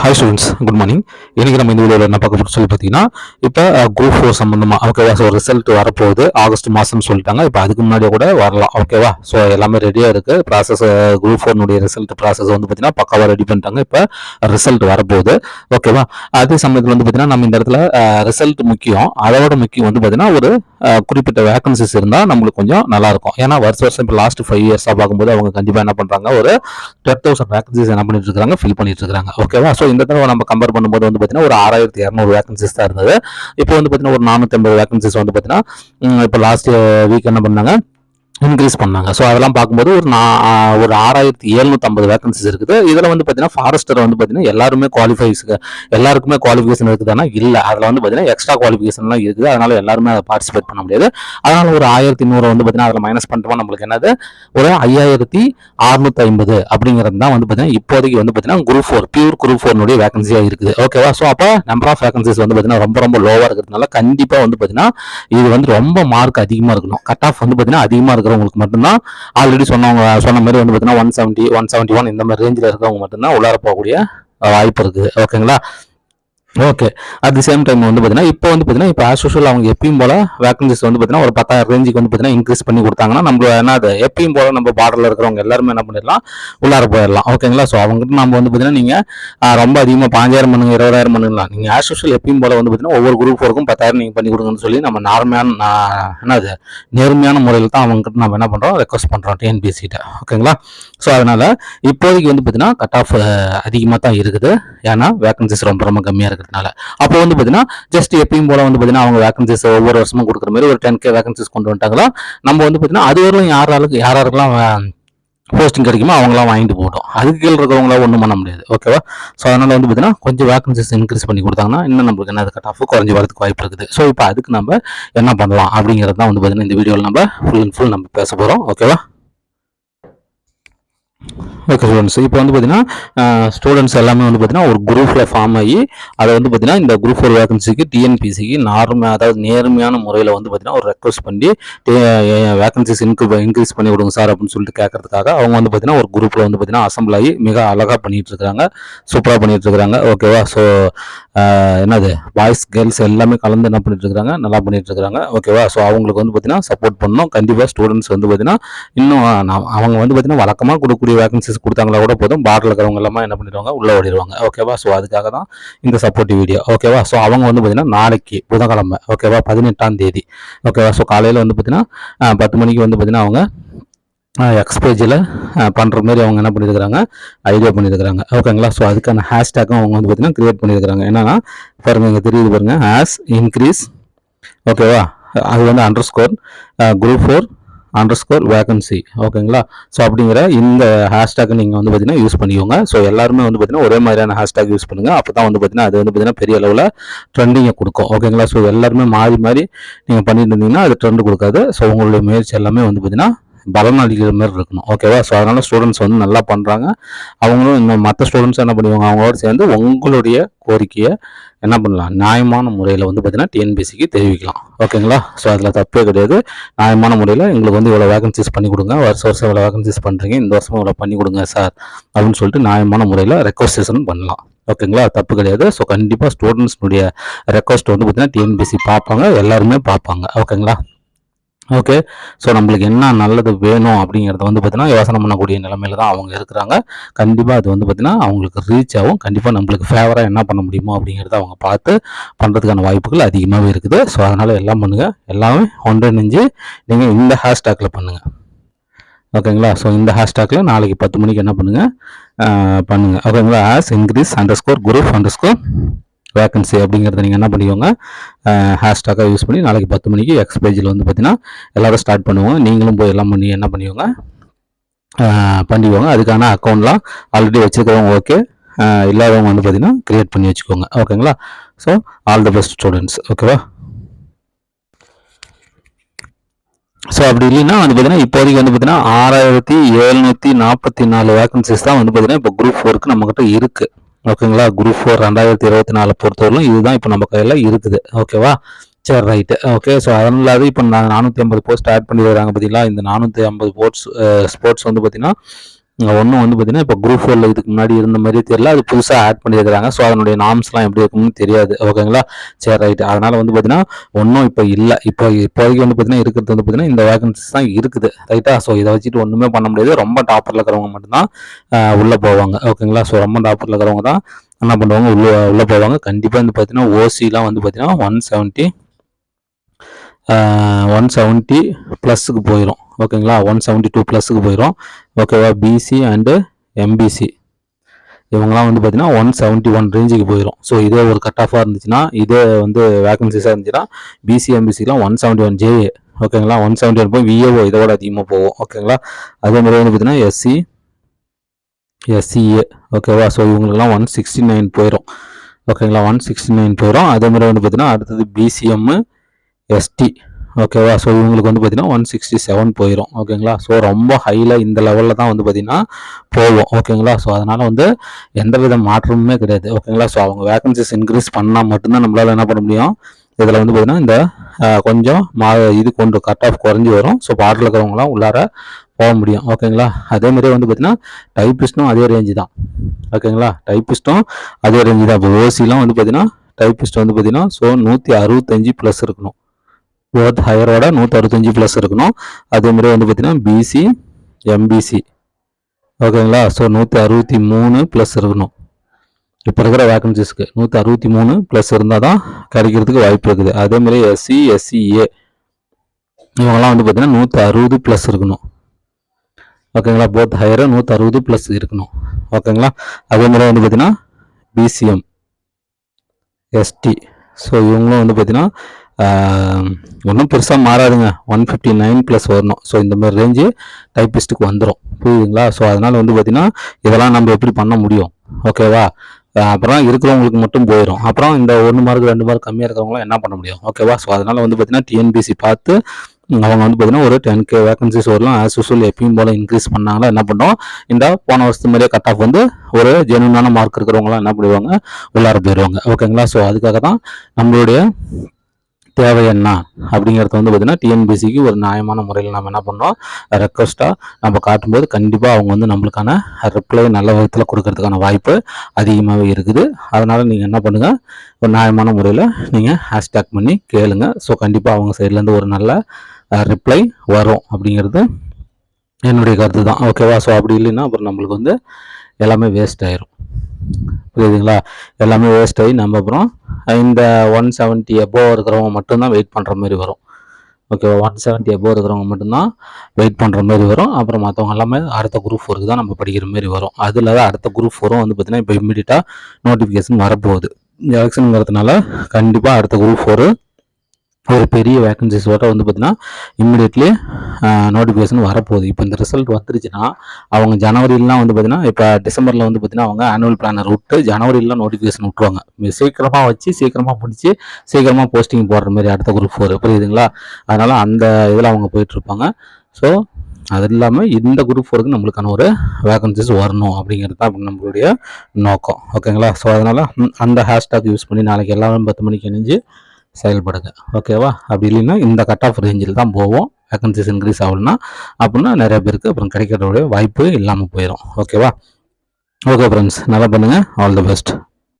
Hi students good morning இன்றைக்கி நம்ம இந்த வீடியோவில் என்ன பார்க்க சொல்லி பார்த்தீங்கன்னா இப்போ குரூப் ஃபோர் சம்மந்தமாக ஓகேவா ஸோ ரிசல்ட் வரப்போகுது ஆகஸ்ட் மாதம்னு சொல்லிட்டாங்க. இப்போ அதுக்கு முன்னாடியே கூட வரலாம் ஓகேவா ஸோ எல்லாமே ரெடியாக இருக்குது ப்ராசஸ் குரூப் ஃபோர்னுடைய ரிசல்ட் ப்ராசஸ் வந்து பார்த்தீங்கன்னா பக்காவாக ரெடி பண்ணிட்டாங்க. இப்போ ரிசல்ட் வரப்போகுது ஓகேவா அதே சமயத்தில் வந்து பார்த்தீங்கன்னா நம்ம இந்த இடத்துல ரிசல்ட் முக்கியம் அதோட முக்கியம் வந்து பார்த்தீங்கன்னா ஒரு குறிப்பிட்ட வேகன்சிஸ் இருந்தால் நம்மளுக்கு கொஞ்சம் நல்லா இருக்கும் ஏன்னா வருஷ வருஷம் இப்போ லாஸ்ட் ஃபைவ் இயர்ஸாக பார்க்கும்போது அவங்க கண்டிப்பாக என்ன பண்ணுறாங்க ஒரு டுவெல் தௌசண்ட் வேகன்சிஸ் என்ன பண்ணிட்டு இருக்காங்க ஃபில் பண்ணிட்டு இருக்காங்க. ஓகேவா ஸோ இந்த தடவை நம்ம கம்பேர் பண்ணும்போது வந்து பார்த்தீங்கன்னா ஒரு ஆறாயிரத்தி இரநூறு வேகன்சிஸ் தான் இருந்தது. இப்போ வந்து பார்த்தீங்கன்னா ஒரு நானூற்றி ஐம்பது வேகன்சிஸ் வந்து பார்த்தீங்கன்னா இப்போ லாஸ்ட் வீக் என்ன பண்ணாங்க இன்க்ரீஸ் பண்ணாங்க. ஸோ அதெல்லாம் பார்க்கும்போது ஒரு நா ஒரு ஆறாயிரத்தி எழுநூற்றம்பது வேகன்சிஸ் இருக்குது. இதில் வந்து பார்த்தீங்கன்னா ஃபாரஸ்டர் வந்து பார்த்தீங்கன்னா எல்லாருமே குவாலிஃபைஸ் எல்லாருக்குமே குவாலிஃபிகேஷன் இருக்குதுன்னா இல்லை. அதில் வந்து பார்த்தீங்கன்னா எக்ஸ்ட்ரா குவாலிஃபிகேஷன்லாம் இருக்குது. அதனால் எல்லாருமே அதை பார்ட்டிசிபேட் பண்ண முடியாது. அதனால் ஒரு ஆயிரத்தி நூறு வந்து பார்த்தீங்கன்னா அதில் மைனஸ் பண்ணிட்டோம்னா நம்மளுக்கு என்னது? ஒரு ஐயாயிரத்தி அறுநூத்தி ஐம்பது அப்படிங்கிறது தான் வந்து பார்த்தீங்கன்னா இப்போதைக்கு வந்து பார்த்தீங்கன்னா குரூப் ஃபோர் பியூர் குரூப் ஃபோர்னுடைய வேகன்சியாக இருக்குது. ஓகேவா ஸோ அப்போ நம்பர் ஆஃப் வேகன்சிஸ் வந்து பார்த்தீங்கன்னா ரொம்ப ரொம்ப லோவாக இருக்கிறதுனால கண்டிப்பாக வந்து பார்த்தீங்கன்னா இது வந்து ரொம்ப மார்க் அதிகமாக இருக்கணும். கட் ஆஃப் வந்து பார்த்தீங்கன்னா அதிகமாக இருக்கிறவங்களுக்கு மட்டும்தான். ஆல்ரெடி சொன்னவங்க சொன்ன மாதிரி வந்து பார்த்தீங்கன்னா one seventy one seventy one இந்த மாதிரி ரேஞ்சில் இருக்கிறவங்க மட்டும்தான் உள்ளார போகக்கூடிய வாய்ப்பு இருக்குது ஓகேங்களா okay at the same time வந்து பார்த்தீங்கன்னா இப்போ வந்து பார்த்தீங்கன்னா இப்போ ஆஸ் யூஷுவல் அவங்க எப்பயும் போல வேக்கன்சிஸ் வந்து பார்த்தீங்கன்னா ஒரு பத்தாயிரம் ரேஞ்சுக்கு வந்து பார்த்தீங்கன்னா இன்க்ரீஸ் பண்ணி கொடுத்தாங்கன்னா நம்ம என்ன அது எப்பயும் போல நம்ம பார்டரில் இருக்கிறவங்க எல்லாருமே என்ன பண்ணிடலாம் உள்ளார போயிடலாம். ஓகேங்களா ஸோ அவங்ககிட்ட நம்ம வந்து பார்த்தீங்கன்னா நீங்கள் ரொம்ப அதிகமாக பாஞ்சாயிரம் பண்ணுங்க இருபதாயிரம் பண்ணுங்களா நீங்கள் ஆஸ் யூஷுவல் எப்பயும் போல வந்து பார்த்தீங்கன்னா ஒவ்வொரு குரூப் ஒர்க்கும் பத்தாயிரம் நீங்கள் பண்ணி கொடுங்கன்னு சொல்லி நம்ம நார்மையான நான் என்னது நேர்மையான முறையில் தான் அவங்ககிட்ட நம்ம என்ன பண்ணுறோம் ரெக்வஸ்ட் பண்ணுறோம் டிஎன்பிஎஸ்சிட்ட ஓகேங்களா ஸோ அதனால் இப்போதைக்கு வந்து பார்த்தீங்கன்னா கட் ஆஃப் அதிகமாக தான் இருக்குது. ஏன்னா வேக்கன்சிஸ் ரொம்ப ரொம்ப கம்மியாக இருக்குது. அப்படின்றதுனால அப்போ வந்து பார்த்தீங்கன்னா ஜஸ்ட் எப்பயும் போல வந்து பார்த்தீங்கன்னா அவங்க வேகன்சிஸ் ஒவ்வொரு வருஷமும் கொடுக்குற மாதிரி ஒரு டென் கே வேகன்சிஸ் கொண்டு வந்துட்டாங்களா? நம்ம வந்து பார்த்தீங்கன்னா அது வரையும் யாராலுக்கு யார் யாருக்கெல்லாம் போஸ்டிங் கிடைக்குமோ அவங்களாம் வாங்கிட்டு போட்டோம் அதுக்கு கீழே இருக்கிறவங்களாம் ஒன்றும் பண்ண முடியாது. ஓகேவா ஸோ அதனால வந்து பார்த்தீங்கன்னா கொஞ்சம் வேகன்சிஸ் இன்க்ரீஸ் பண்ணி கொடுத்தாங்கன்னா இன்னும் நம்மளுக்கு என்ன கட் ஆஃப் குறைஞ்சி வரதுக்கு வாய்ப்பு இருக்குது. ஸோ இப்போ அதுக்கு நம்ம என்ன பண்ணலாம் அப்படிங்கிறது தான் வந்து பார்த்தீங்கன்னா இந்த வீடியோவில் நம்ம ஃபுல் அண்ட் ஃபுல் நம்ம பேச போகிறோம் ஓகேவா ஓகே ஸ்டூடெண்ட்ஸ் இப்போ வந்து பார்த்தீங்கன்னா ஸ்டூடெண்ட்ஸ் எல்லாமே வந்து பார்த்தீங்கன்னா ஒரு குரூப்பில் ஃபார்ம் ஆகி அதை வந்து பார்த்தீங்கன்னா இந்த குரூப் ஃபோர் வேகன்சிக்கு டிஎன்பிசிக்கு நார்மல் அதாவது நேர்மையான முறையில் வந்து பார்த்தீங்கன்னா ஒரு ரெக்வஸ்ட் பண்ணி வேகன்சிஸ் இன்க்ரீ இன்க்ரீஸ் பண்ணி கொடுங்க சார் அப்படின்னு சொல்லிட்டு கேட்கறதுக்காக அவங்க வந்து பார்த்தீங்கன்னா ஒரு குரூப்பில் வந்து பார்த்தீங்கன்னா அசம்பிள் ஆகி மிக அழகாக பண்ணிகிட்டு இருக்கிறாங்க சூப்பராக பண்ணிகிட்டு இருக்கிறாங்க ஓகேவா ஸோ என்னது? பாய்ஸ் கேர்ள்ஸ் எல்லாமே கலந்து என்ன பண்ணிட்டு இருக்கிறாங்க நல்லா பண்ணிட்டு இருக்கிறாங்க ஓகேவா ஸோ அவங்களுக்கு வந்து பார்த்தீங்கன்னா சப்போர்ட் பண்ணணும். கண்டிப்பாக ஸ்டூடெண்ட்ஸ் வந்து பார்த்தீங்கன்னா இன்னும் அவங்க வந்து பார்த்தீங்கன்னா வழக்கமாக கொடுக்கக்கூடிய வேகன்சிஸ் கொடுத்தாங்களா கூட போதும். பார்டர் இருக்கிறவங்க எல்லாமே என்ன பண்ணிடுவாங்க உள்ளே ஓடிடுவாங்க. ஓகேவா ஸோ அதுக்காக தான் இந்த சப்போர்ட்டிவ் வீடியோ ஓகேவா ஸோ அவங்க வந்து பார்த்தீங்கன்னா நாளைக்கு புதன்கிழமை ஓகேவா பதினெட்டாம் தேதி. ஓகேவா ஸோ காலையில் வந்து பார்த்தீங்கன்னா பத்து மணிக்கு வந்து பார்த்தீங்கன்னா அவங்க எக்ஸ் பேஜில் பண்ணுற மாதிரி அவங்க என்ன பண்ணியிருக்கிறாங்க ஐடியா பண்ணியிருக்கிறாங்க ஓகேங்களா ஸோ அதுக்கான ஹேஷ்டேக்கும் அவங்க வந்து பார்த்தீங்கன்னா க்ரியேட் பண்ணியிருக்கிறாங்க என்னன்னா பாருங்கள் இங்கே தெரியுது பாருங்க ஹேஸ் இன்க்ரீஸ் ஓகேவா அது வந்து underscore group four underscore vacancy ஓகேங்களா ஸோ அப்படிங்கிற இந்த ஹேஷ்டேக்கை நீங்கள் வந்து பார்த்தீங்கன்னா யூஸ் பண்ணிக்கோங்க. ஸோ எல்லாருமே வந்து பார்த்தீங்கன்னா ஒரே மாதிரியான ஹேஷ்டேக் யூஸ் பண்ணுங்கள் அப்போ தான் வந்து பார்த்தீங்கன்னா அது வந்து பார்த்தீங்கன்னா பெரிய அளவில் ட்ரெண்டிங்கை கொடுக்கும். ஓகேங்களா ஸோ எல்லாருமே மாறி மாறி நீங்கள் பண்ணிட்டு இருந்தீங்கன்னா அது ட்ரெண்ட் கொடுக்காது. ஸோ உங்களுடைய முயற்சி எல்லாமே வந்து பார்த்தீங்கன்னா பலன் அளிக்கிற மாதிரி இருக்கணும். ஓகேவா ஸோ அதனால் ஸ்டூடெண்ட்ஸ் வந்து நல்லா பண்ணுறாங்க அவங்களும் இன்னும் மற்ற ஸ்டூடெண்ட்ஸ் என்ன பண்ணுவாங்க? அவங்களோட சேர்ந்து உங்களுடைய கோரிக்கையை என்ன பண்ணலாம்? நியாயமான முறையில் வந்து பார்த்தீங்கன்னா டிஎன்பிசிக்கு தெரிவிக்கலாம். ஓகேங்களா ஸோ அதில் தப்பே கிடையாது. நியாயமான முறையில் எங்களுக்கு வந்து இவ்வளோ வேகன்சிஸ் பண்ணி கொடுங்க. வருஷம் வருஷம் இவ்வளோ வேகன்சிஸ் பண்ணுறீங்க இந்த வருஷம் இவ்வளோ பண்ணி கொடுங்க சார் அப்படின்னு சொல்லிட்டு நியாயமான முறையில் ரெக்வஸ்டேஷன் பண்ணலாம். ஓகேங்களா தப்பு கிடையாது. ஸோ கண்டிப்பாக ஸ்டூடெண்ட்ஸ்னுடைய ரெக்வஸ்ட் வந்து பார்த்தீங்கன்னா டிஎன்பிசி பார்ப்பாங்க. எல்லாருமே பார்ப்பாங்க. ஓகேங்களா ஓகே ஸோ நம்மளுக்கு என்ன நல்லது வேணும் அப்படிங்கிறத வந்து பார்த்தீங்கன்னா யோசனை பண்ணக்கூடிய நிலமையில தான் அவங்க இருக்கிறாங்க. கண்டிப்பாக அது வந்து பார்த்தீங்கன்னா அவங்களுக்கு ரீச் ஆகும். கண்டிப்பாக நம்மளுக்கு ஃபேவராக என்ன பண்ண முடியுமோ அப்படிங்கிறத அவங்க பார்த்து பண்ணுறதுக்கான வாய்ப்புகள் அதிகமாகவே இருக்குது. ஸோ அதனால் எல்லாம் பண்ணுங்கள் எல்லாமே ஒன்றிணைஞ்சு நீங்கள் இந்த ஹேஷ்டேக்கில் பண்ணுங்கள் ஓகேங்களா ஸோ இந்த ஹேஷ்டேக்கில் நாளைக்கு பத்து மணிக்கு என்ன பண்ணுங்கள் பண்ணுங்கள் ஓகேங்களா as increase underscore group underscore vacancy அப்படிங்கிறத நீங்கள் என்ன பண்ணிக்கோங்க ஹேஷ்டாக்காக யூஸ் பண்ணி நாளைக்கு பத்து மணிக்கு எக்ஸ் பேஜில் வந்து பார்த்தீங்கன்னா எல்லாரும் ஸ்டார்ட் பண்ணுவோங்க நீங்களும் போய் எல்லாம் பண்ணி என்ன பண்ணிக்கோங்க பண்ணிக்குவாங்க அதுக்கான அக்கௌண்ட்லாம் ஆல்ரெடி வச்சுருக்கிறவங்க ஓகே இல்லாதவங்க வந்து பார்த்தீங்கன்னா க்ரியேட் பண்ணி வச்சுக்கோங்க. ஓகேங்களா so all the best students ஓகேவா ஸோ அப்படி இல்லைன்னா வந்து பார்த்தீங்கன்னா இப்போதைக்கு வந்து பார்த்தீங்கன்னா ஆறாயிரத்தி எழுநூற்றி நாற்பத்தி நாலு வேக்கன்சிஸ் தான் வந்து பார்த்தீங்கன்னா இப்போ குரூப் ஃபோருக்கு நம்மக்கிட்ட இருக்குது ஓகேங்களா? குரூப் ஃபோர் ரெண்டாயிரத்தி இருபத்தி நாலு பொறுத்தவரையிலும் இதுதான் இப்போ நம்ம கையில் இருக்குது. ஓகேவா? சரி ரைட்டு ஓகே ஸோ அதனால இப்போ நான் நானூற்றி ஐம்பது போஸ்ட் ஆட் பண்ணி வராங்க பார்த்தீங்களா இந்த நானூற்றி ஐம்பது போர்ட்ஸ் ஸ்போர்ட்ஸ் வந்து பார்த்தீங்கன்னா ஒன்றும் வந்து பார்த்தீங்கன்னா இப்போ குரூப் ஃபோரில் இதுக்கு முன்னாடி இருந்த மாதிரி தெரியல. அது புதுசாக ஆட் பண்ணியிருக்கிறாங்க. ஸோ அதனுடைய நாம்ஸ்லாம் எப்படி இருக்கும்னு தெரியாது. ஓகேங்களா சரி ரைட் அதனால் வந்து பார்த்திங்கன்னா ஒன்றும் இப்போ இல்லை. இப்போ இப்போதைக்கு வந்து பார்த்திங்கன்னா இருக்கிறது வந்து பார்த்தீங்கன்னா இந்த வேகன்சிஸ் தான் இருக்குது. ரைட்டா ஸோ இதை வச்சுட்டு ஒன்றுமே பண்ண முடியாது. ரொம்ப டாப்பரில் இருக்கிறவங்க மட்டும்தான் உள்ளே போவாங்க. ஓகேங்களா ஸோ ரொம்ப டாப்பரில் இருக்கிறவங்க தான் என்ன பண்ணுவாங்க? உள்ளே உள்ளே போவாங்க. கண்டிப்பாக வந்து பார்த்தீங்கன்னா ஓசிலாம் வந்து பார்த்தீங்கன்னா ஒன் செவன்ட்டி ஒன் செவன்ட்டி ப்ளஸுக்கு போயிடும் ஓகேங்களா ஒன் செவன்ட்டி டூ ப்ளஸுக்கு போயிடும் ஓகேவா பிசி அண்டு எம்பிசி இவங்களாம் வந்து பார்த்தீங்கன்னா ஒன் செவன்ட்டி ஒன் ரேஞ்சுக்கு போயிடும் ஸோ இதே ஒரு கட் ஆஃபாக இருந்துச்சுன்னா இதே வந்து வேகன்சிஸாக இருந்துச்சுன்னா பிசி எம்பிசிலாம் ஒன் செவன்ட்டி ஒன் ஜேஏ ஓகேங்களா ஒன் செவன்ட்டி ஒன் போய் விஏஓ இதோட அதிகமாக போகும். ஓகேங்களா அதே மாதிரி வந்து பார்த்தீங்கன்னா எஸ்சி எஸ்சிஏ ஓகேவா ஸோ இவங்களுக்குலாம் ஒன் சிக்ஸ்டி நைன் போயிடும் ஓகேங்களா ஒன் சிக்ஸ்டி நைன் போயிடும் அதே மாதிரி வந்து பார்த்தீங்கன்னா அடுத்தது பிசிஎம்மு எஸ்டி ஓகேவா ஸோ இவங்களுக்கு வந்து பார்த்தீங்கன்னா ஒன் சிக்ஸ்டி செவன் போயிடும் ஓகேங்களா ஸோ ரொம்ப ஹையில் இந்த லெவலில் தான் வந்து பார்த்தீங்கன்னா போவோம் ஓகேங்களா ஸோ அதனால் வந்து எந்த வித மாற்றமுமே கிடையாது. ஓகேங்களா ஸோ அவங்க வேகன்சிஸ் இன்க்ரீஸ் பண்ணால் மட்டும்தான் நம்மளால் என்ன பண்ண முடியும்? இதில் வந்து பார்த்தீங்கன்னா இந்த கொஞ்சம் மா இது கொண்டு கட் ஆஃப் குறைஞ்சி வரும். ஸோ பாட்டில் இருக்கிறவங்களாம் உள்ளார போக முடியும். ஓகேங்களா அதேமாதிரி வந்து பார்த்தீங்கன்னா டைப்பிஸ்ட்டும் அதே ரேஞ்சு தான். ஓகேங்களா டைப்பிஸ்ட்டும் அதே ரேஞ்சு தான். இப்போ ஓசிலாம் வந்து பார்த்தீங்கன்னா டைப்பிஸ்ட் வந்து பார்த்தீங்கன்னா ஸோ நூற்றி அறுபத்தஞ்சு ப்ளஸ் இருக்கணும். போத் ஹையரோட நூற்றறுபத்தஞ்சு ப்ளஸ் இருக்கணும். அதேமாதிரி வந்து பார்த்திங்கன்னா பிசி எம்பிசி ஓகேங்களா ஸோ நூற்றி அறுபத்தி மூணு ப்ளஸ் இருக்கணும். இப்போ இருக்கிற வேக்கன்சிஸ்க்கு நூற்றி அறுபத்தி மூணு ப்ளஸ் இருந்தால் தான் கிடைக்கிறதுக்கு வாய்ப்பு இருக்குது. அதேமாதிரி எஸ்சி எஸ்சிஏ இவங்கெல்லாம் வந்து பார்த்தீங்கன்னா நூற்றி அறுபது ப்ளஸ் இருக்கணும் ஓகேங்களா போத் ஹையராக நூற்றி அறுபது ப்ளஸ் இருக்கணும். ஓகேங்களா அதே மாதிரி வந்து பார்த்திங்கன்னா பிசிஎம் எஸ்டி ஸோ இவங்களும் வந்து பார்த்தீங்கன்னா ஒன்றும் பெருசாக மாறாதுங்க. ஒன் ஃபிஃப்டி நைன் ப்ளஸ் வரணும். ஸோ இந்த மாதிரி ரேஞ்சு டைப்பிஸ்ட்டுக்கு வந்துடும் புரியுதுங்களா? ஸோ அதனால் வந்து பார்த்திங்கன்னா இதெல்லாம் நம்ம எப்படி பண்ண முடியும்? ஓகேவா அப்புறம் இருக்கிறவங்களுக்கு மட்டும் போயிடும் அப்புறம் இந்த ஒன்று மார்க் ரெண்டு மார்க் கம்மியாக இருக்கிறவங்களாம் என்ன பண்ண முடியும்? ஓகேவா ஸோ அதனால் வந்து பார்த்திங்கன்னா டிஎன்பிசி பார்த்து அவங்க வந்து பார்த்தீங்கன்னா ஒரு டென் கே வேகன்சிஸ் வரலாம். ஆஸ் யூஸ்வல் எப்பயும் போல் இன்க்ரீஸ் பண்ணாங்களா என்ன பண்ணோம்? இந்த போன வருஷத்து மாதிரியே கட் ஆஃப் வந்து ஒரு ஜெனுவனான மார்க் இருக்கிறவங்களாம் என்ன பண்ணுவாங்க உள்ளார போயிடுவாங்க. ஓகேங்களா ஸோ அதுக்காக தான் நம்மளுடைய தேவை என்ன அப்படிங்கிறத வந்து பார்த்திங்கன்னா டிஎன்பிசிக்கு ஒரு நியாயமான முறையில் நம்ம என்ன பண்ணுறோம் ரெக்வஸ்ட்டாக நம்ம காட்டும்போது கண்டிப்பாக அவங்க வந்து நம்மளுக்கான ரிப்ளை நல்ல விதத்தில் கொடுக்கறதுக்கான வாய்ப்பு அதிகமாகவே இருக்குது. அதனால் நீங்கள் என்ன பண்ணுங்கள் ஒரு நியாயமான முறையில் நீங்கள் ஹேஷ்டேக் பண்ணி கேளுங்க. ஸோ கண்டிப்பாக அவங்க சைட்லேருந்து ஒரு நல்ல ரிப்ளை வரும் அப்படிங்கிறது என்னுடைய கருத்து தான் ஓகேவா ஸோ அப்படி இல்லைன்னா அப்புறம் நம்மளுக்கு வந்து எல்லாமே வேஸ்ட் ஆயிரும். புரியுதுங்களா? எல்லாமே வேஸ்ட் ஆகி நம்ம அப்புறம் இந்த ஒன் செவன்ட்டி எபோவ் இருக்கிறவங்க மட்டும்தான் வெயிட் பண்ணுற மாதிரி வரும். ஓகேவா ஒன் செவன்ட்டி எபோவ் இருக்கிறவங்க மட்டும்தான் வெயிட் பண்ணுற மாதிரி வரும். அப்புறம் மற்றவங்க எல்லாமே அடுத்த குரூப் ஃபோருக்கு தான் நம்ம படிக்கிற மாதிரி வரும். அதில் அடுத்த குரூப் ஃபோரும் வந்து பார்த்திங்கன்னா இப்போ இம்மிடியட்டாக நோட்டிஃபிகேஷன் வரப்போகுது. எலெக்ஷனுங்கிறதுனால கண்டிப்பாக அடுத்த குரூப் ஃபோரு ஒரு பெரிய வேக்கன்சிஸோட வந்து பார்த்தீங்கன்னா இம்மிடியட்லி நோட்டிஃபிகேஷன் வரப்போகுது. இப்போ இந்த ரிசல்ட் வந்துருச்சுன்னா அவங்க ஜனவரிலாம் வந்து பார்த்தீங்கன்னா இப்போ டிசம்பரில் வந்து பார்த்தீங்கன்னா அவங்க ஆனுவல் பிளானர் விட்டு ஜனவரியில் நோட்டிஃபிகேஷன் விட்ருவாங்க சீக்கிரமாக வச்சு சீக்கிரமாக முடிச்சு சீக்கிரமாக போஸ்டிங் போடுற மாதிரி அடுத்த குரூப் ஃபோர் புரியுதுங்களா? அதனால் அந்த இதில் அவங்க போயிட்டுருப்பாங்க. ஸோ அது இல்லாமல் இந்த குரூப் ஃபோருக்கு நம்மளுக்கான ஒரு வேகன்சிஸ் வரணும் அப்படிங்கிறது தான் நம்மளுடைய நோக்கம். ஓகேங்களா ஸோ அதனால் அந்த ஹேஷ்டாக் யூஸ் பண்ணி நாளைக்கு எல்லாரும் பத்து மணிக்கு இணைஞ்சு செயல்படுங்க ஓகேவா அப்படி இல்லைன்னா இந்த கட் ஆஃப் ரேஞ்சில் தான் போவோம். வேகன்சிஸ் இன்க்ரீஸ் ஆகலன்னா அப்படின்னா நிறைய பேருக்கு அப்புறம் கிடைக்கிறதோடைய வாய்ப்பு இல்லாமல் போயிடும் ஓகேவா ஓகே ஃப்ரெண்ட்ஸ் நல்லா பண்ணுங்கள் ஆல் தி பெஸ்ட்